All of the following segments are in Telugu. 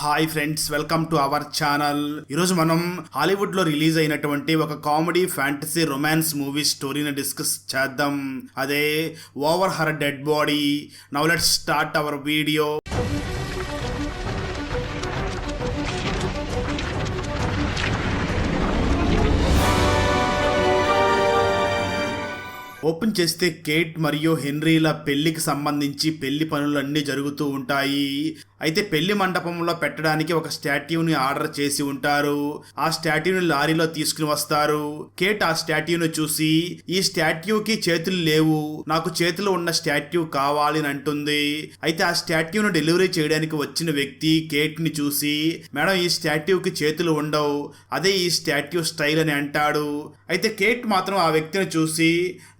Hi friends welcome to our channel ఈరోజు మనం హాలీవుడ్లో రిలీజ్ అయినటువంటి ఒక కామెడీ ఫ్యాంటసీ రొమాన్స్ మూవీ స్టోరీని డిస్కస్ చేద్దాం. అదే over her dead body now let start our video open చేస్తే కేట్ మరియు హెన్రీల పెళ్ళికి సంబంధించి పెళ్ళి పనులన్నీ జరుగుతూ ఉంటాయి. అయితే పెళ్ళి మండపంలో పెట్టడానికి ఒక స్టాట్యూని ఆర్డర్ చేసి ఉంటారు. ఆ స్టాట్యూని లారీలో తీసుకుని వస్తారు. కేట్ ఆ స్టాట్యూను చూసి ఈ స్టాట్యూకి చేతులు లేవు. నాకు చేతులు ఉన్న స్టాట్యూ కావాలి అని అంటుంది. అయితే ఆ స్టాట్యూను డెలివరీ చేయడానికి వచ్చిన వ్యక్తి కేట్ని చూసి మేడం ఈ స్టాట్యూకి చేతులు ఉండవు. అదే ఈ స్టాట్యూ స్టైల్ అని అంటాడు. అయితే కేట్ మాత్రం ఆ వ్యక్తిని చూసి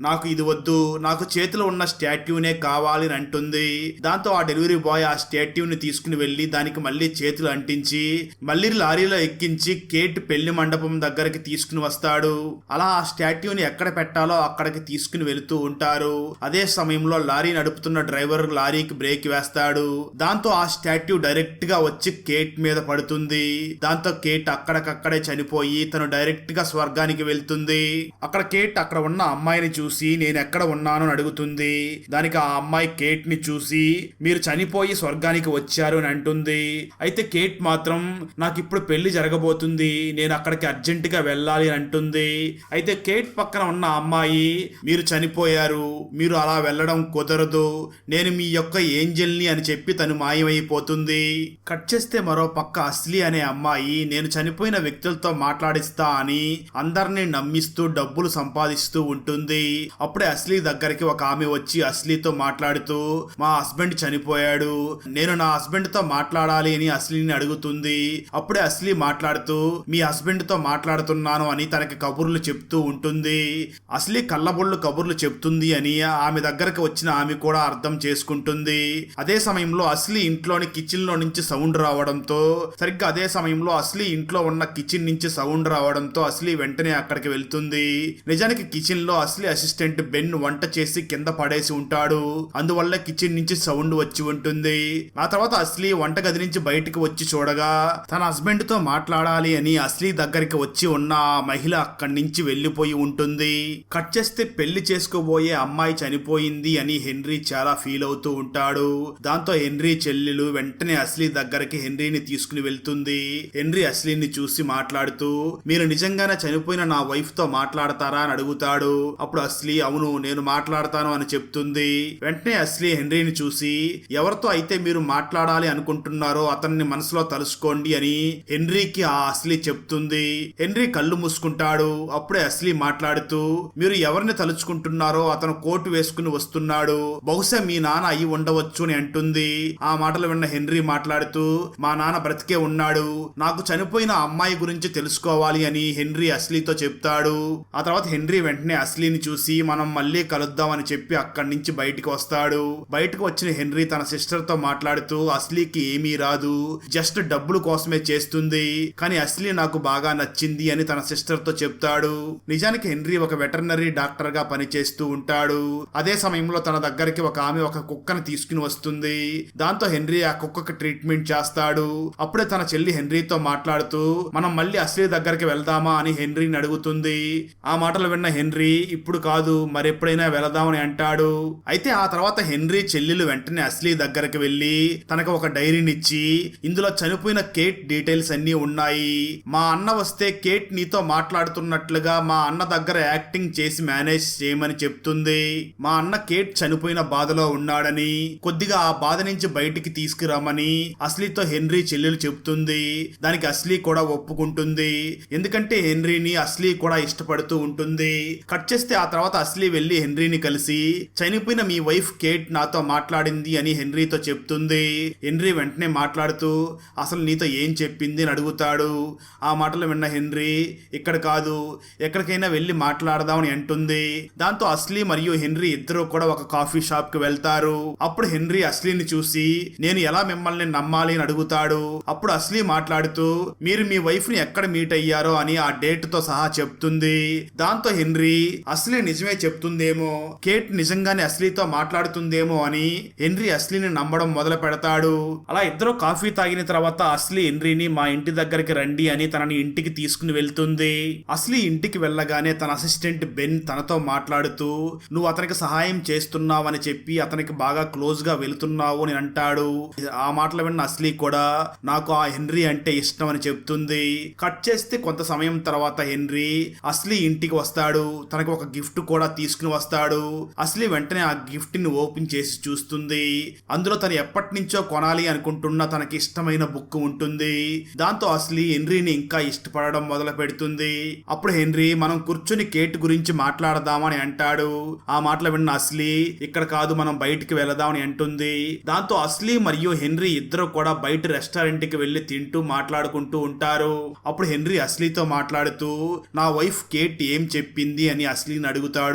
నాకు నాకు ఇది వద్దు నాకు చేతిలో ఉన్న స్టాట్యూనే కావాలి అని అంటుంది. దాంతో ఆ డెలివరీ బాయ్ ఆ స్టాట్యూని తీసుకుని వెళ్ళి దానికి మళ్ళీ చేతులు అంటించి మళ్ళీ లారీలో ఎక్కించి కేట్ పెళ్ళి మండపం దగ్గరికి తీసుకుని వస్తాడు. అలా ఆ స్టాట్యూని ఎక్కడ పెట్టాలో అక్కడికి తీసుకుని వెళుతూ ఉంటారు. అదే సమయంలో లారీ నడుపుతున్న డ్రైవర్ లారీకి బ్రేక్ వేస్తాడు. దాంతో ఆ స్టాట్యూ డైరెక్ట్గా వచ్చి కేట్ మీద పడుతుంది. దాంతో కేట్ అక్కడికక్కడే చనిపోయి తను డైరెక్ట్గా స్వర్గానికి వెళ్తుంది. అక్కడ కేట్ అక్కడ ఉన్న అమ్మాయిని చూసి నేను ఎక్కడ ఉన్నాను అని అడుగుతుంది. దానికి ఆ అమ్మాయి కేట్ని చూసి మీరు చనిపోయి స్వర్గానికి వచ్చారు అని అంటుంది. అయితే కేట్ మాత్రం నాకు ఇప్పుడు పెళ్ళి జరగబోతుంది. నేను అక్కడికి అర్జెంట్గా వెళ్ళాలి అని అంటుంది. అయితే కేట్ పక్కన ఉన్న అమ్మాయి మీరు చనిపోయారు. మీరు అలా వెళ్ళడం కుదరదు. నేను మీ యొక్క ఏంజల్ని అని చెప్పి తను మాయమైపోతుంది. కట్ చేస్తే మరో పక్క అస్లీ అనే అమ్మాయి నేను చనిపోయిన వ్యక్తులతో మాట్లాడిస్తా అని అందరినీ నమ్మిస్తూ డబ్బులు సంపాదిస్తూ ఉంటుంది. అప్పుడే అస్లీ దగ్గరికి ఒక ఆమె వచ్చి అస్లీతో మాట్లాడుతూ మా హస్బెండ్ చనిపోయాడు. నేను నా హస్బెండ్తో మాట్లాడాలి అని అస్లీని అడుగుతుంది. అప్పుడే అస్లీ మాట్లాడుతూ మీ హస్బెండ్తో మాట్లాడుతున్నాను అని తనకి కబుర్లు చెప్తూ ఉంటుంది. అస్లీ కళ్ళబొళ్ళు కబుర్లు చెప్తుంది అని ఆమె దగ్గరకు వచ్చిన ఆమె కూడా అర్థం చేసుకుంటుంది. అదే సమయంలో అస్లీ ఇంట్లోని కిచెన్లో నుంచి సౌండ్ రావడంతో సరిగ్గా అదే సమయంలో అస్లీ ఇంట్లో ఉన్న కిచెన్ నుంచి సౌండ్ రావడంతో అస్లీ వెంటనే అక్కడికి వెళ్తుంది. నిజానికి కిచెన్లో అస్లీ అసిస్టెంట్ బెన్ వంట చేసి కింద పడేసి ఉంటాడు. అందువల్ల కిచెన్ నుంచి సౌండ్ వచ్చి ఉంటుంది. ఆ తర్వాత అస్లీ వంటగది నుంచి బయటకు వచ్చి చూడగా తన హస్బెండ్తో మాట్లాడాలి అని అస్లీ దగ్గరికి వచ్చి ఉన్న ఆ మహిళ అక్కడి నుంచి వెళ్ళిపోయి ఉంటుంది. కట్ చేస్తే పెళ్ళి చేసుకోబోయే అమ్మాయి చనిపోయింది అని హెన్రీ చాలా ఫీల్ అవుతూ ఉంటాడు. దాంతో హెన్రీ చెల్లెలు వెంటనే అస్లీ దగ్గరికి హెన్రీని తీసుకుని వెళ్తుంది. హెన్రీ అస్లీని చూసి మాట్లాడుతూ మీరు నిజంగానే చనిపోయిన నా వైఫ్తో మాట్లాడతారా? అని అడుగుతాడు. అప్పుడు అస్లీ అవును నేను మాట్లాడతాను అని చెప్తుంది. వెంటనే అస్లీ హెన్రీని చూసి ఎవరితో అయితే మీరు మాట్లాడాలి అనుకుంటున్నారో అతన్ని మనసులో తలుసుకోండి అని హెన్రీకి ఆ అస్లీ చెప్తుంది. హెన్రీ కళ్ళు మూసుకుంటాడు. అప్పుడే అస్లీ మాట్లాడుతూ మీరు ఎవరిని తలుచుకుంటున్నారో అతను కోటు వేసుకుని వస్తున్నాడు. బహుశా మీ నాన్న అయి ఉండవచ్చు అని అంటుంది. ఆ మాటలు విన్న హెన్రీ మాట్లాడుతూ మా నాన్న బ్రతికే ఉన్నాడు. నాకు చనిపోయిన అమ్మాయి గురించి తెలుసుకోవాలి అని హెన్రీ అస్లీతో చెప్తాడు. ఆ తర్వాత హెన్రీ వెంటనే అస్లీని చూసి మనం మళ్ళీ కలుద్దాం అని చెప్పి అక్కడి నుంచి బయటికి వస్తాడు. బయటకు వచ్చిన హెన్రీ తన సిస్టర్తో మాట్లాడుతూ అస్లీకి ఏమీ రాదు. జస్ట్ డబ్బులు కోసమే చేస్తుంది. కానీ అస్లీ నాకు బాగా నచ్చింది అని తన సిస్టర్తో చెప్తాడు. నిజానికి హెన్రీ ఒక వెటర్నరీ డాక్టర్గా పనిచేస్తూ ఉంటాడు. అదే సమయంలో తన దగ్గరికి ఒక ఆమె ఒక కుక్కను తీసుకుని వస్తుంది. దాంతో హెన్రీ ఆ కుక్కకి ట్రీట్మెంట్ చేస్తాడు. అప్పుడే తన చెల్లి హెన్రీతో మాట్లాడుతూ మనం మళ్ళీ అస్లీ దగ్గరికి వెళ్దామా? అని హెన్రీని అడుగుతుంది. ఆ మాటలు విన్న హెన్రీ ఇప్పుడు కాదు. మరెప్పుడైనా వెళదామని అంటాడు. అయితే ఆ తర్వాత హెన్రీ చెల్లెలు వెంటనే అస్లీ దగ్గరకు వెళ్ళి తనకు ఒక డైరీని ఇచ్చి ఇందులో చనిపోయిన కేట్ డీటెయిల్స్ అన్నీ ఉన్నాయి. మా అన్న వస్తే కేట్ నీతో మాట్లాడుతున్నట్లుగా మా అన్న దగ్గర యాక్టింగ్ చేసి మేనేజ్ చేయమని చెప్తుంది. మా అన్న కేట్ చనిపోయిన బాధలో ఉన్నాడని కొద్దిగా ఆ బాధ నుంచి బయటికి తీసుకురామని అస్లీతో హెన్రీ చెల్లెలు చెప్తుంది. దానికి అస్లీ కూడా ఒప్పుకుంటుంది. ఎందుకంటే హెన్రీని అస్లీ కూడా ఇష్టపడుతూ ఉంటుంది. కట్ చేస్తే ఆ తర్వాత అస్లీ వెళ్ళి హెన్రీని కలిసి చనిపోయిన మీ వైఫ్ కేట్ నాతో మాట్లాడింది అని హెన్రీతో చెప్తుంది. హెన్రీ వెంటనే మాట్లాడుతూ అసలు నీతో ఏం చెప్పింది? అని అడుగుతాడు. ఆ మాటలు విన్న హెన్రీ ఇక్కడ కాదు ఎక్కడికైనా వెళ్ళి మాట్లాడదామని అంటుంది. దాంతో అస్లీ మరియు హెన్రీ ఇద్దరు కూడా ఒక కాఫీ షాప్కి వెళ్తారు. అప్పుడు హెన్రీ అస్లీని చూసి నేను ఎలా మిమ్మల్ని నమ్మాలి? అని అడుగుతాడు. అప్పుడు అస్లీ మాట్లాడుతూ మీరు మీ వైఫ్ని ఎక్కడ మీట్ అయ్యారో అని ఆ డేట్తో సహా చెప్తుంది. దాంతో హెన్రీ అస్లీ నిజమే నిజమే చెప్తుందేమో? కేట్ నిజంగానే అస్లీతో మాట్లాడుతుందేమో అని హెన్రీ అస్లీని నమ్మడం మొదలు పెడతాడు. అలా ఇద్దరు కాఫీ తాగిన తర్వాత అస్లీ హెన్రీని మా ఇంటి దగ్గరికి రండి అని తనని ఇంటికి తీసుకుని వెళ్తుంది. అస్లీ ఇంటికి వెళ్ళగానే తన అసిస్టెంట్ బెన్ తనతో మాట్లాడుతూ నువ్వు అతనికి సహాయం చేస్తున్నావని చెప్పి అతనికి బాగా క్లోజ్గా వెళ్తున్నావు అని అంటాడు. ఆ మాటలు విన్న అస్లీ కూడా నాకు ఆ హెన్రీ అంటే ఇష్టం అని చెప్తుంది. కట్ చేస్తే కొంత సమయం తర్వాత హెన్రీ అస్లీ ఇంటికి వస్తాడు. తనకు ఒక గిఫ్ట్ కూడా తీసుకుని వస్తాడు. అస్లీ వెంటనే ఆ గిఫ్ట్ని ఓపెన్ చేసి చూస్తుంది. అందులో తను ఎప్పటి నుంచో కొనాలి అనుకుంటున్న తనకి ఇష్టమైన బుక్ ఉంటుంది. దాంతో అస్లీ హెన్రీని ఇంకా ఇష్టపడడం మొదలు పెడుతుంది. అప్పుడు హెన్రీ మనం కూర్చుని కేట్ గురించి మాట్లాడదామని అంటాడు. ఆ మాటలు విన్న అస్లీ ఇక్కడ కాదు మనం బయటికి వెళదామని అంటుంది. దాంతో అస్లీ మరియు హెన్రీ ఇద్దరు కూడా బయట రెస్టారెంట్కి వెళ్ళి తింటూ మాట్లాడుకుంటూ ఉంటారు. అప్పుడు హెన్రీ అస్లీతో మాట్లాడుతూ నా వైఫ్ కేట్ ఏం చెప్పింది అని అస్లీని అడుగుతాడు.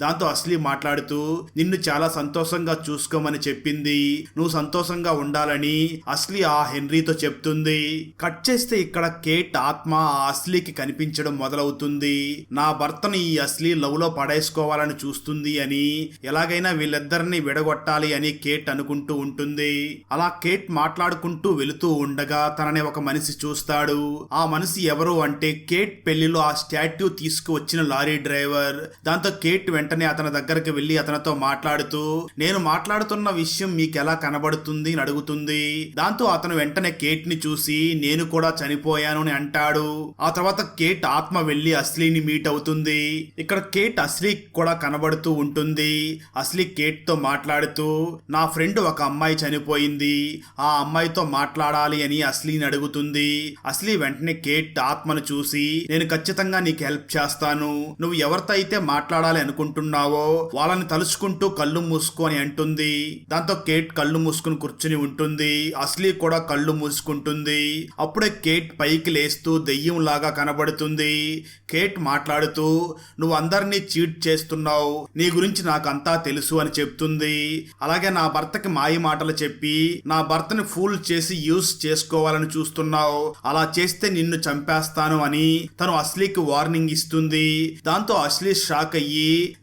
దాంతో అస్లీ మాట్లాడుతూ నిన్ను చాలా సంతోషంగా చూసుకోమని చెప్పింది. నువ్వు సంతోషంగా ఉండాలని అస్లీ ఆ హెన్రీతో చెప్తుంది. కట్ చేస్తే ఇక్కడ కేట్ ఆత్మ ఆ అస్లీకి కనిపించడం మొదలవుతుంది. నా భర్తను ఈ అస్లీ లవ్లో పడేసుకోవాలని చూస్తుంది అని ఎలాగైనా వీళ్ళిద్దరిని విడగొట్టాలి అని కేట్ అనుకుంటూ ఉంటుంది. అలా కేట్ మాట్లాడుకుంటూ వెళుతూ ఉండగా తనని ఒక మనిషి చూస్తాడు. ఆ మనిషి ఎవరు అంటే కేట్ పెళ్ళిలో ఆ స్టాట్యూ తీసుకువచ్చిన లారీ డ్రైవర్. దాంతో కేట్ వెంటనే అతని దగ్గరికి వెళ్ళి అతనితో మాట్లాడుతూ నేను మాట్లాడుతున్న విషయం మీకు ఎలా కనబడుతుంది? అని అడుగుతుంది. దాంతో అతను వెంటనే కేట్ని చూసి నేను కూడా చనిపోయాను అని అంటాడు. ఆ తర్వాత కేట్ ఆత్మ వెళ్ళి అస్లీని మీట్ అవుతుంది. ఇక్కడ కేట్ అస్లీ కూడా కనబడుతూ ఉంటుంది. అస్లీ కేట్తో మాట్లాడుతూ నా ఫ్రెండ్ ఒక అమ్మాయి చనిపోయింది. ఆ అమ్మాయితో మాట్లాడాలి అని అస్లీని అడుగుతుంది. అస్లీ వెంటనే కేట్ ఆత్మను చూసి నేను ఖచ్చితంగా నీకు హెల్ప్ చేస్తాను. నువ్వు ఎవరితో అయితే మాట్లాడాలి అనుకుంటున్నావో? వాళ్ళని తలుచుకుంటూ కళ్ళు మూసుకొని అంటుంది. దాంతో కేట్ కళ్ళు మూసుకుని కూర్చుని ఉంటుంది. అస్లీ కూడా కళ్ళు మూసుకుంటుంది. అప్పుడే కేట్ పైకి లేస్తూ దెయ్యం లాగా కనబడుతుంది. కేట్ మాట్లాడుతూ నువ్వు అందరినీ చీట్ చేస్తున్నావు. నీ గురించి నాకంతా తెలుసు అని చెప్తుంది. అలాగే నా భర్తకి మాయ మాటలు చెప్పి నా భర్తని ఫూల్ చేసి యూస్ చేసుకోవాలని చూస్తున్నావు. అలా చేస్తే నిన్ను చంపేస్తాను అని తను అస్లీకి వార్నింగ్ ఇస్తుంది. దాంతో అస్లీ షాక్ అయ్యి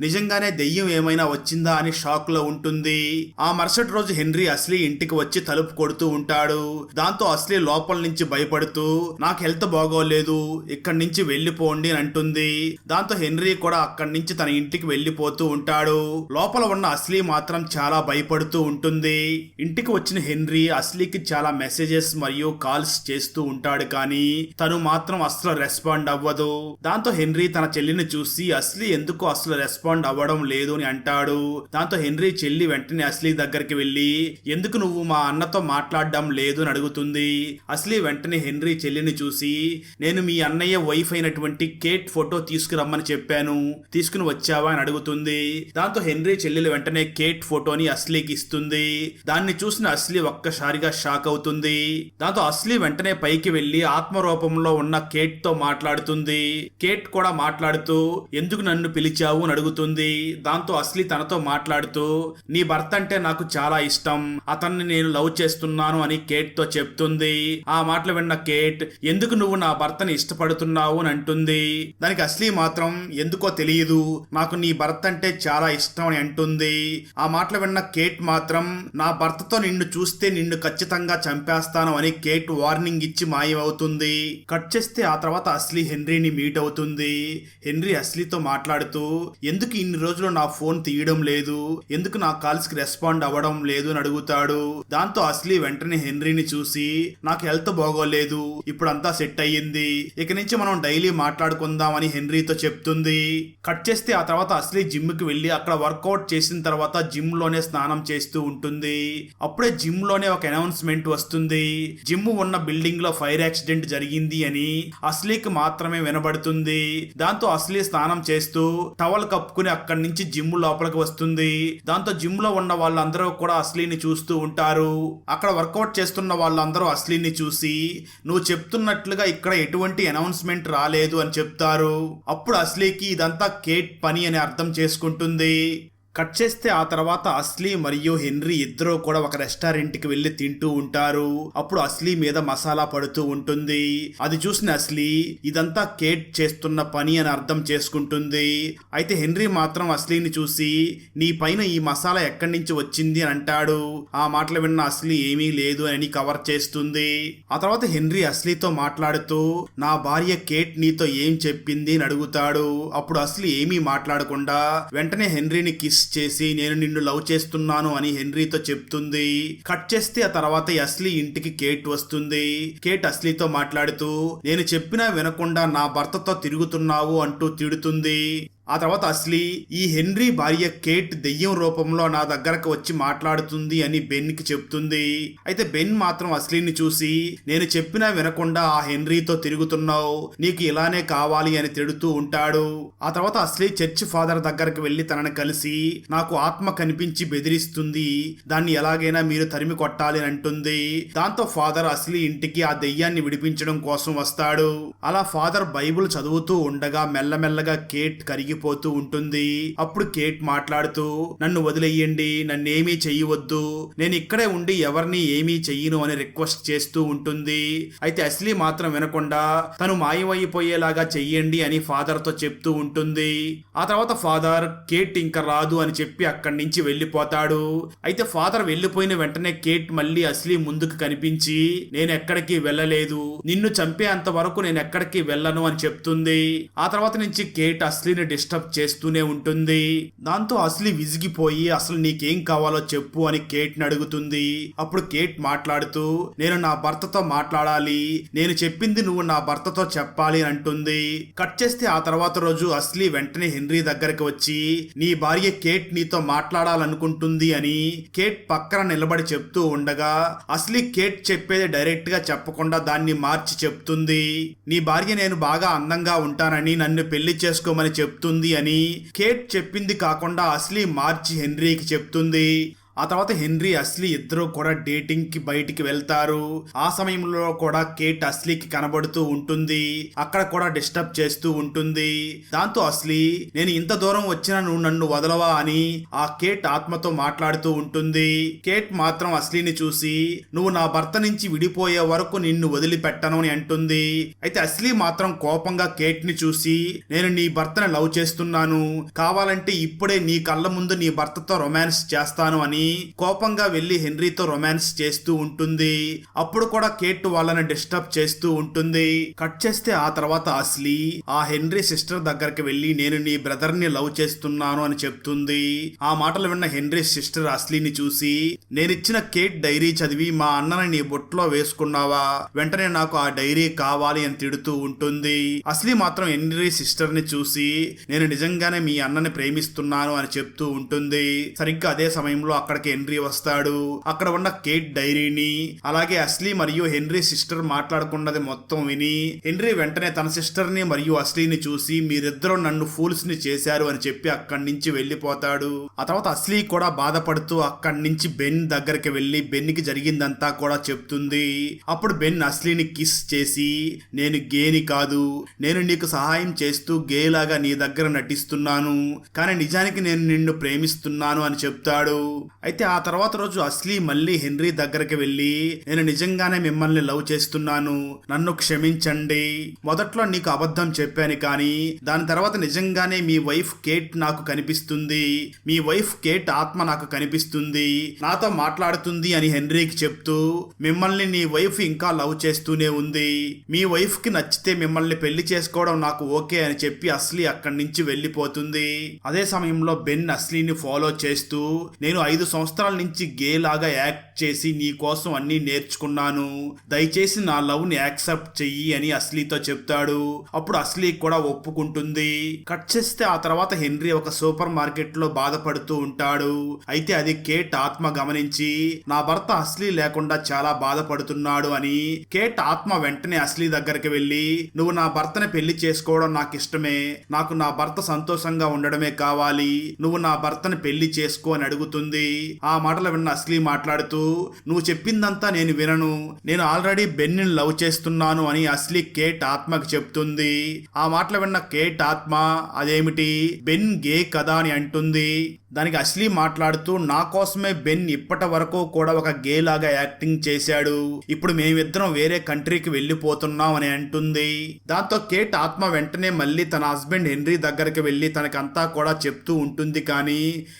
నిజంగానే దెయ్యం ఏమైనా వచ్చిందా అని షాక్లో ఉంటుంది. ఆ మరుసటి రోజు హెన్రీ అస్లీ ఇంటికి వచ్చి తలుపు కొడుతూ ఉంటాడు. దాంతో అస్లీ లోపల నుంచి భయపడుతూ నాకు హెల్త్ బాగోలేదు ఇక్కడి నుంచి వెళ్ళిపోండి అని అంటుంది. దాంతో హెన్రీ కూడా అక్కడి నుంచి తన ఇంటికి వెళ్ళిపోతూ ఉంటాడు. లోపల ఉన్న అస్లీ మాత్రం చాలా భయపడుతూ ఉంటుంది. ఇంటికి వచ్చిన హెన్రీ అస్లీకి చాలా మెసేజెస్ మరియు కాల్స్ చేస్తూ ఉంటాడు కానీ తను మాత్రం అస్సలు రెస్పాండ్ అవ్వదు. దాంతో హెన్రీ తన చెల్లిని చూసి అస్లీ ఎందుకు అసలు రెస్పాండ్ అవ్వడం లేదు అని అంటాడు. దాంతో హెన్రీ చెల్లి వెంటనే అస్లీ దగ్గరికి వెళ్ళి ఎందుకు నువ్వు మా అన్నతో మాట్లాడడం లేదు? అని అడుగుతుంది. అస్లీ వెంటనే హెన్రీ చెల్లిని చూసి నేను మీ అన్నయ్య వైఫ్ అయినటువంటి కేట్ ఫోటో తీసుకురమ్మని చెప్పాను. తీసుకుని వచ్చావా? అని అడుగుతుంది. దాంతో హెన్రీ చెల్లెలు వెంటనే కేట్ ఫోటోని అస్లీకి ఇస్తుంది. దాన్ని చూసిన అస్లీ ఒక్కసారిగా షాక్ అవుతుంది. దాంతో అస్లీ వెంటనే పైకి వెళ్ళి ఆత్మరూపంలో ఉన్న కేట్తో మాట్లాడుతుంది. కేట్ కూడా మాట్లాడుతూ ఎందుకు నన్ను పిలిచావు అని అడుగుతుంది. దాంతో అస్లీ తనతో మాట్లాడుతూ నీ భర్త అంటే నాకు చాలా ఇష్టం. అతన్ని నేను లవ్ చేస్తున్నాను అని కేట్తో చెప్తుంది. ఆ మాటలు విన్న కేట్ ఎందుకు నువ్వు నా భర్తని ఇష్టపడుతున్నావు? అని అంటుంది. దానికి అస్లీ మాత్రం ఎందుకో తెలియదు. నాకు నీ భర్త అంటే చాలా ఇష్టం అని అంటుంది. ఆ మాటలు విన్న కేట్ మాత్రం నా భర్తతో నిన్ను చూస్తే నిన్ను ఖచ్చితంగా చంపేస్తాను అని కేట్ వార్నింగ్ ఇచ్చి మాయమవుతుంది. కట్ చేస్తే ఆ తర్వాత అస్లీ హెన్రీని మీట్ అవుతుంది. హెన్రీ అస్లీతో మాట్లాడుతూ ఎందుకు ఇన్ని రోజులు నా ఫోన్ తీయడం లేదు? ఎందుకు నా కాల్స్కి రెస్పాండ్ అవ్వడం లేదు అని అడుగుతాడు. దాంతో అస్లీ వెంటనే హెన్రీని చూసి నాకు హెల్త్ బాగోలేదు ఇప్పుడు అంతా సెట్ అయ్యింది. ఇక నుంచి మనం డైలీ మాట్లాడుకుందాం అని హెన్రీతో చెప్తుంది. కట్ చేస్తే ఆ తర్వాత అస్లీ జిమ్కి వెళ్ళి అక్కడ వర్కౌట్ చేసిన తర్వాత జిమ్లోనే స్నానం చేస్తూ ఉంటుంది. అప్పుడే జిమ్లోనే ఒక అనౌన్స్మెంట్ వస్తుంది. జిమ్ ఉన్న బిల్డింగ్లో ఫైర్ యాక్సిడెంట్ జరిగింది అని అస్లీకి మాత్రమే వినబడుతుంది. దాంతో అస్లీ స్నానం చేస్తూ టవల్ కప్పుకుని అక్కడి నుంచి జిమ్ లోపలికి వస్తుంది. దాంతో జిమ్లో ఉన్న వాళ్ళందరూ కూడా అస్లీని చూస్తూ ఉంటారు. అక్కడ వర్కౌట్ చేస్తున్న వాళ్ళందరూ అస్లీని చూసి నువ్వు చెప్తున్నట్లుగా ఇక్కడ ఎటువంటి అనౌన్స్మెంట్ రాలేదు అని చెప్తారు. అప్పుడు అస్లీకి ఇదంతా కేట్ పని అని అర్థం చేసుకుంటుంది. కట్ చేస్తే ఆ తర్వాత అస్లీ మరియు హెన్రీ ఇద్దరూ కూడా ఒక రెస్టారెంట్కి వెళ్ళి వెళ్ళి తింటూ ఉంటారు. అప్పుడు అస్లీ మీద మసాలా పడుతూ ఉంటుంది. అది చూసిన అస్లీ ఇదంతా కేట్ చేస్తున్న పని అని అర్థం చేసుకుంటుంది. అయితే హెన్రీ మాత్రం అస్లీని చూసి నీ పైన ఈ మసాలా ఎక్కడి నుంచి వచ్చింది అని అంటాడు. ఆ మాటలు విన్న అస్లీ ఏమీ లేదు అని కవర్ చేస్తుంది. ఆ తర్వాత హెన్రీ అస్లీతో మాట్లాడుతూ నా భార్య కేట్ నీతో ఏం చెప్పింది అని అడుగుతాడు. అప్పుడు అస్లీ ఏమీ మాట్లాడకుండా వెంటనే హెన్రీని కిస్ చేసి నేను నిన్ను లవ్ చేస్తున్నాను అని హెన్రీతో చెప్తుంది. కట్ చేస్తే ఆ తర్వాత అస్లీ ఇంటికి కేట్ వస్తుంది. కేట్ అస్లీతో మాట్లాడుతూ నేను చెప్పినా వినకుండా నా భర్తతో తిరుగుతున్నావు అంటూ తిడుతుంది. ఆ తర్వాత అస్లీ ఈ హెన్రీ భార్య కేట్ దెయ్యం రూపంలో నా దగ్గరకు వచ్చి మాట్లాడుతుంది అని బెన్కి చెప్తుంది. అయితే బెన్ మాత్రం అస్లీని చూసి నేను చెప్పినా వినకుండా ఆ హెన్రీతో తిరుగుతున్నావు నీకు ఇలానే కావాలి అని తిడుతూ ఉంటాడు. ఆ తర్వాత అస్లీ చర్చ్ ఫాదర్ దగ్గరకు వెళ్ళి తనని కలిసి నాకు ఆత్మ కనిపించి బెదిరిస్తుంది దాన్ని ఎలాగైనా మీరు తరిమి కొట్టాలి అని అంటుంది. దాంతో ఫాదర్ అస్లీ ఇంటికి ఆ దెయ్యాన్ని విడిపించడం కోసం వస్తాడు. అలా ఫాదర్ బైబిల్ చదువుతూ ఉండగా మెల్లమెల్లగా కేట్ కరిగి కరిగిపోతూ ఉంటుంది. అప్పుడు కేట్ మాట్లాడుతూ నన్ను వదిలేయండి నన్నేమీ చెయ్యవద్దు. నేను ఇక్కడే ఉండి ఎవరిని ఏమీ చెయ్యను అని రిక్వెస్ట్ చేస్తూ ఉంటుంది. అయితే అస్లీ మాత్రం వినకుండా తను మాయమైపోయేలాగా చెయ్యండి అని ఫాదర్తో చెప్తూ ఉంటుంది. ఆ తర్వాత ఫాదర్ కేట్ ఇంకా రాదు అని చెప్పి అక్కడి నుంచి వెళ్ళిపోతాడు. అయితే ఫాదర్ వెళ్ళిపోయిన వెంటనే కేట్ మళ్ళీ అస్లీ ముందుకు కనిపించి నేను ఎక్కడికి వెళ్ళలేదు. నిన్ను చంపేంత వరకు నేను ఎక్కడికి వెళ్ళను అని చెప్తుంది. ఆ తర్వాత నుంచి కేట్ అస్లీని డిస్టర్బ్ డిస్టర్బ్ చేస్తూనే ఉంటుంది. దాంతో అసలు విసిగిపోయి అసలు నీకేం కావాలో చెప్పు అని కేట్ అడుగుతుంది. అప్పుడు కేట్ మాట్లాడుతూ నేను నా భర్తతో మాట్లాడాలి. నేను చెప్పింది నువ్వు నా భర్తతో చెప్పాలి అని అంటుంది. కట్ చేస్తే ఆ తర్వాత రోజు అస్లీ వెంటనే హెన్రీ దగ్గరికి వచ్చి నీ భార్య కేట్ నీతో మాట్లాడాలనుకుంటుంది అని కేట్ పక్కన నిలబడి చెప్తూ ఉండగా అస్లీ కేట్ చెప్పేది డైరెక్ట్గా చెప్పకుండా దాన్ని మార్చి చెప్తుంది. నీ భార్య నేను బాగా అందంగా ఉంటానని నన్ను పెళ్ళి చేసుకోమని చెప్తుంది. అని కేట్ చెప్పింది కాకుండా అస్లీ మార్చి హెన్రీకి చెప్తుంది. ఆ తర్వాత హెన్రీ అస్లీ ఇద్దరు కూడా డేటింగ్కి బయటికి వెళ్తారు. ఆ సమయంలో కూడా కేట్ అస్లీకి కనబడుతూ ఉంటుంది. అక్కడ కూడా డిస్టర్బ్ చేస్తూ ఉంటుంది. దాంతో అస్లీ నేను ఇంత దూరం వచ్చినా నువ్వు నన్ను వదలవా? అని ఆ కేట్ ఆత్మతో మాట్లాడుతూ ఉంటుంది. కేట్ మాత్రం అస్లీని చూసి నువ్వు నా భర్త నుంచి విడిపోయే వరకు నిన్ను వదిలిపెట్టను అని అంటుంది. అయితే అస్లీ మాత్రం కోపంగా కేట్ని చూసి నేను నీ భర్తను లవ్ చేస్తున్నాను. కావాలంటే ఇప్పుడే నీ కళ్ళ ముందు నీ భర్తతో రొమాన్స్ చేస్తాను అని కోపంగా వెళ్ళి హెన్రీతో రొమాన్స్ చేస్తూ ఉంటుంది. అప్పుడు కూడా కేట్ వాళ్ళని డిస్టర్బ్ చేస్తూ ఉంటుంది. కట్ చేస్తే ఆ తర్వాత అస్లీ ఆ హెన్రీ సిస్టర్ దగ్గరికి వెళ్ళి నేను నీ బ్రదర్ని లవ్ చేస్తున్నాను అని చెప్తుంది. ఆ మాటలు విన్న హెన్రీ సిస్టర్ అస్లీని చూసి నేనిచ్చిన కేట్ డైరీ చదివి మా అన్నని నీ బొట్లో వేసుకున్నావా? వెంటనే నాకు ఆ డైరీ కావాలి అని తిడుతూ ఉంటుంది. అస్లీ మాత్రం హెన్రీ సిస్టర్ని చూసి నేను నిజంగానే మీ అన్నని ప్రేమిస్తున్నాను అని చెప్తూ ఉంటుంది. సరిగ్గా అదే సమయంలో అక్కడ అక్కడికి హెన్రీ వస్తాడు. అక్కడ ఉన్న కేట్ డైరీని అలాగే అస్లీ మరియు హెన్రీ సిస్టర్ మాట్లాడుకున్నది మొత్తం విని హెన్రీ వెంటనే తన సిస్టర్ని మరియు అస్లీని చూసి మీరిద్దరూ నన్ను ఫూల్స్ని చేశారు అని చెప్పి అక్కడి నుంచి వెళ్ళిపోతాడు. ఆ తర్వాత అస్లీ కూడా బాధపడుతూ అక్కడి నుంచి బెన్ దగ్గరికి వెళ్ళి బెన్కి జరిగిందంతా కూడా చెప్తుంది. అప్పుడు బెన్ అస్లీని కిస్ చేసి నేను గేని కాదు. నేను నీకు సహాయం చేస్తూ గే లాగా నీ దగ్గర నటిస్తున్నాను. కానీ నిజానికి నేను నిన్ను ప్రేమిస్తున్నాను అని చెప్తాడు. అయితే ఆ తర్వాత రోజు అస్లీ మళ్ళీ హెన్రీ దగ్గరికి వెళ్ళి నేను నిజంగానే మిమ్మల్ని లవ్ చేస్తున్నాను. నన్ను క్షమించండి. మొదట్లో నీకు అబద్ధం చెప్పాను కానీ దాని తర్వాత నిజంగానే మీ వైఫ్ కేట్ నాకు కనిపిస్తుంది. మీ వైఫ్ కేట్ ఆత్మ నాకు కనిపిస్తుంది. నాతో మాట్లాడుతుంది అని హెన్రీకి చెప్తూ మిమ్మల్ని నీ వైఫ్ ఇంకా లవ్ చేస్తూనే ఉంది. మీ వైఫ్కి నచ్చితే మిమ్మల్ని పెళ్ళి చేసుకోవడం నాకు ఓకే అని చెప్పి అస్లీ అక్కడి నుంచి వెళ్ళిపోతుంది. అదే సమయంలో బెన్ అస్లీని ఫాలో చేస్తూ నేను ఐదు సంవత్సరాల నుంచి గేలాగా యాక్ట్ చేసి నీ కోసం నేర్చుకున్నాను. దయచేసి నా లవ్ని యాక్సెప్ట్ చెయ్యి అని అస్లీతో చెప్తాడు. అప్పుడు అస్లీ కూడా ఒప్పుకుంటుంది. కట్ చేస్తే ఆ తర్వాత హెన్రీ ఒక సూపర్ మార్కెట్లో బాధపడుతూ ఉంటాడు. అయితే అది కేట్ ఆత్మ గమనించి నా భర్త అస్లీ లేకుండా చాలా బాధపడుతున్నాడు అని కేట్ ఆత్మ వెంటనే అస్లీ దగ్గరికి వెళ్ళి నువ్వు నా భర్తని పెళ్ళి చేసుకోవడం నాకు ఇష్టమే. నాకు నా భర్త సంతోషంగా ఉండడమే కావాలి. నువ్వు నా భర్తని పెళ్ళి చేసుకో అని అడుగుతుంది. ఆ మాటలు విన్న అస్లీ మాట్లాడుతూ నువ్వు చెప్పిందంతా నేను వినను. నేను ఆల్రెడీ బెన్ని లవ్ చేస్తున్నాను అని అస్లీ కేట్ ఆత్మకి చెప్తుంది. ఆ మాటలు విన్న కేట్ ఆత్మ అదేమిటి? బెన్ గే కదా అని అంటుంది. దానికి అశ్లీ మాట్లాడుతూ నా కోసమే బెన్ ఇప్పటి వరకు కూడా ఒక గే లాగా యాక్టింగ్ చేశాడు. ఇప్పుడు మేమిద్దరం వేరే కంట్రీకి వెళ్ళిపోతున్నాం అని అంటుంది. దాంతో కేట్ ఆత్మ వెంటనే మళ్ళీ తన హస్బెండ్ హెన్రీ దగ్గరికి వెళ్ళి తనకంతా కూడా చెప్తూ ఉంటుంది కానీ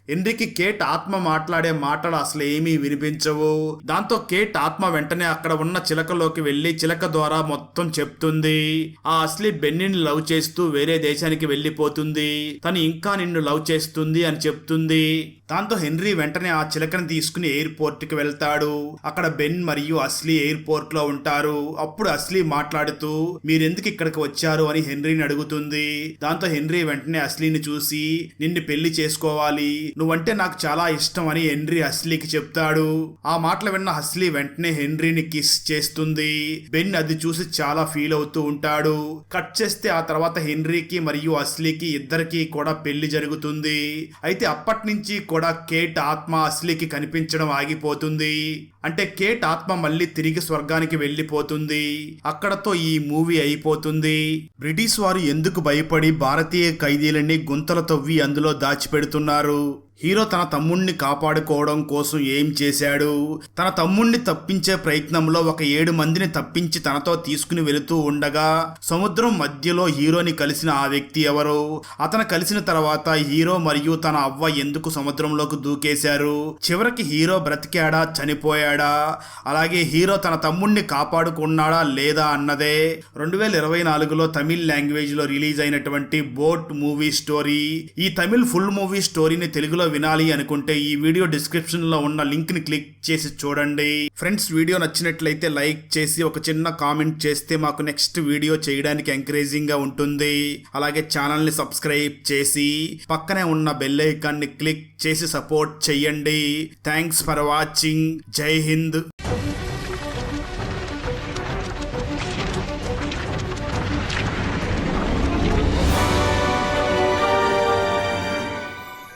హెన్రీకి కేట్ ఆత్మ మాట్లాడే మాటలు అసలు ఏమీ వినిపించవు. దాంతో కేట్ ఆత్మ వెంటనే అక్కడ ఉన్న చిలకలోకి వెళ్ళి చిలక ద్వారా మొత్తం చెప్తుంది. ఆ అసలీ బెన్నిని లవ్ చేస్తూ వేరే దేశానికి వెళ్ళిపోతుంది. తను ఇంకా నిన్ను లవ్ చేస్తుంది అని చెప్తుంది. దాంతో హెన్రీ వెంటనే ఆ చిలకని తీసుకుని ఎయిర్పోర్ట్కి వెళ్తాడు. అక్కడ బెన్ మరియు అస్లీ ఎయిర్పోర్ట్లో ఉంటారు. అప్పుడు అస్లీ మాట్లాడుతూ మీరెందుకు ఇక్కడికి వచ్చారు? అని హెన్రీని అడుగుతుంది. దాంతో హెన్రీ వెంటనే అస్లీని చూసి నిన్ను పెళ్ళి చేసుకోవాలి. నువ్వంటే నాకు చాలా ఇష్టం అని హెన్రీ అస్లీకి చెప్తాడు. ఆ మాటలు విన్న అస్లీ వెంటనే హెన్రీని కిస్ చేస్తుంది. బెన్ అది చూసి చాలా ఫీల్ అవుతూ ఉంటాడు. కట్ చేస్తే ఆ తర్వాత హెన్రీకి మరియు అస్లీకి ఇద్దరికి కూడా పెళ్ళి జరుగుతుంది. అయితే అప్పటి నుంచి కూడా కేట్ ఆత్మ అస్లీకి కనిపించడం ఆగిపోతుంది. అంటే కేట్ ఆత్మ మళ్ళీ తిరిగి స్వర్గానికి వెళ్ళిపోతుంది. అక్కడతో ఈ మూవీ అయిపోతుంది. బ్రిటిష్ వారు ఎందుకు భయపడి భారతీయ ఖైదీలని గుంతలు తవ్వి అందులో దాచిపెడుతున్నారు? హీరో తన తమ్ముణ్ణి కాపాడుకోవడం కోసం ఏం చేశాడు? తన తమ్ముణ్ణి తప్పించే ప్రయత్నంలో ఒక ఏడు మందిని తప్పించి తనతో తీసుకుని వెళుతూ ఉండగా సముద్రం మధ్యలో హీరోని కలిసిన ఆ వ్యక్తి ఎవరు? అతను కలిసిన తర్వాత హీరో మరియు తన అవ్వ ఎందుకు సముద్రంలోకి దూకేశారు? చివరికి హీరో బ్రతికాడా? చనిపోయాడా? అలాగే హీరో తన తమ్ముణ్ణి కాపాడుకున్నాడా లేదా అన్నదే. రెండు వేల ఇరవై నాలుగులో తమిళ్ లాంగ్వేజ్లో రిలీజ్ అయినటువంటి బోట్ మూవీ స్టోరీ. ఈ తమిళ్ ఫుల్ మూవీ స్టోరీని తెలుగులో వినాలి అనుకుంటే ఈ వీడియో డిస్క్రిప్షన్లో ఉన్న లింక్ని క్లిక్ చేసి చూడండి. ఫ్రెండ్స్ వీడియో నచ్చినట్లయితే లైక్ చేసి ఒక చిన్న కామెంట్ చేస్తే మాకు నెక్స్ట్ వీడియో చేయడానికి ఎంకరేజింగ్గా ఉంటుంది. అలాగే ఛానల్ని సబ్స్క్రైబ్ చేసి పక్కనే ఉన్న బెల్ క్లిక్ చేసి సపోర్ట్ చేయండి. Thanks for watching. జై హింద్.